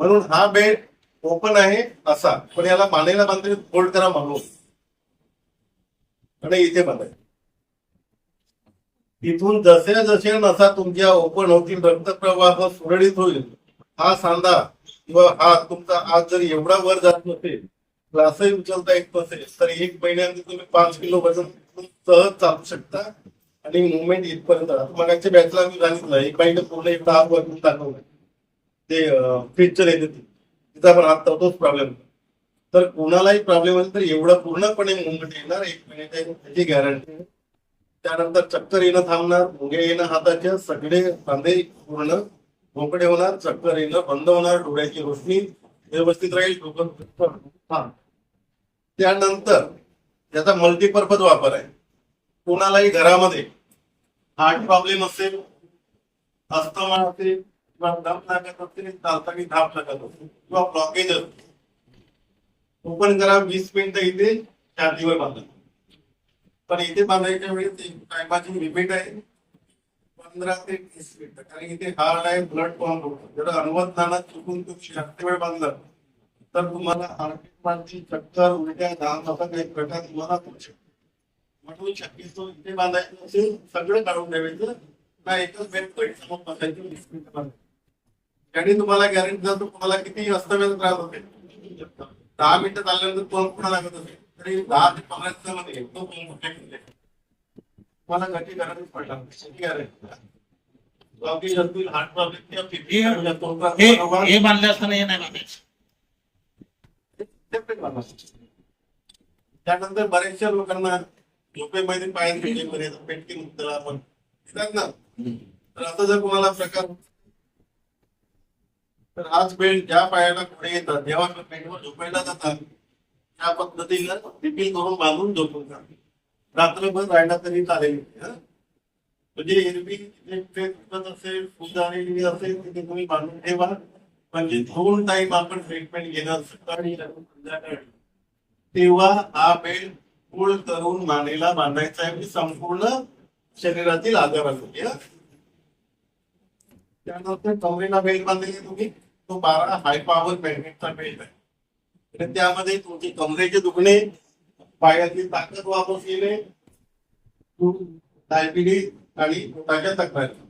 म्हणून हा bed open आहे असा. पण याला मानेला बांधले फोल्ड करा म्हणून. आणि इथे बांधायचं इथून जसे जसे नसा तुमच्या ओपन होतील रक्तप्रवाह सुरळीत होईल. हा सांधा किंवा हा तुमचा आज जर एवढा वर जात नसेल क्लासही उचलता येत नसेल तर एक महिन्यामध्ये तुम्ही पाच किलो वजन सहज चालू शकता. आणि मुवमेंट इथपर्यंत. मगाच्या बॅचला मी सांगितलं एक महिना पूर्ण एक हात वरून दाखवलं ते फ्रीजच्या येते ते. तिचा पण हात तोच प्रॉब्लेम तर कोणालाही प्रॉब्लेम असेल तर एवढं पूर्णपणे मुवमेंट येणार एक मिनिट त्याची गॅरंटी त्यानंतर चक्कर येणं थांबणार मुंगे येणं हाताच्या सगळे कांदे पूर्ण मोकळे होणार चक्कर येणं बंद होणार डोळ्याची रोशनी व्यवस्थित राहील डोकं हा. त्यानंतर त्याचा मल्टीपर्पज वापर आहे कोणालाही घरामध्ये हार्ट प्रॉब्लेम असेल अस्थमा असेल किंवा दम लागत असते चालताना धाप लागत असते किंवा ब्लॉकेज असेल ओपन करा वीस मिनिटं इथे चार्जिंगवर बांधा पण इथे बांधायच्या वेळेस टायमाची लिमिट आहे. पंधरा ते वीस मिनिटं कारण इथे हार्ड आहे ब्लड पॉम्प होतो. जर अनुवदनानं चुकून तुम्ही जास्त वेळ बांधला तर तुम्हाला हार्टची चक्कर उलट्या धाम असा काही प्रकार तुम्हाला होऊ शकतो. म्हणून शक्यतो इथे बांधायचं असेल सगळं काढून द्यायचं ना एकच बेड पडली समोर बसायची वीस मिनिटं बांधायचं त्याने तुम्हाला गॅरंटी जातो तुम्हाला किती अस्तव्यस्त त्रास होते? दहा मिनिटं चालल्यानंतर पंप पुन्हा लागत असेल तरी दहा ते पंधरा मध्ये तो तुम्हाला गती गरज पडणार किती गॅरंटी असतील हार्ट प्रॉब्लेम हे हे असताना हे नाही. त्यानंतर बऱ्याचशा लोकांना झोपेमध्ये पायात पेटके मुक्तला आपण ना तर आता जर कोणाला प्रकार तर आज बेल्ट ज्या पायाला पुढे येतात जेव्हा बेडवर झोपायला जातात त्या पद्धतीनं रिपील करून बांधून झोपून जातात. रात्रभर राहिला तरी चालेल. म्हणजे एरवी असेल फुग झालेली असेल तिथे तुम्ही बांधून ठेवा. म्हणजे दोन टाइम आपण ट्रीटमेंट घेणार सकाळी आणि संध्याकाळी. तेव्हा हा बेल्ट पूल करून मानेला बांधायचा आहे म्हणजे संपूर्ण शरीरातील आजारासाठी. हं? त्यानंतर कमरेला बेल्ट बांधलेली तुम्ही. तो बारा हाय पॉवर मॅग्नेटचा बेल्ट आहे. त्यामध्ये तुमचे कमरेचे दुखणे पायातली ताकद वापस येणे डायबिटीज आणि पोटाच्या तक्रारी.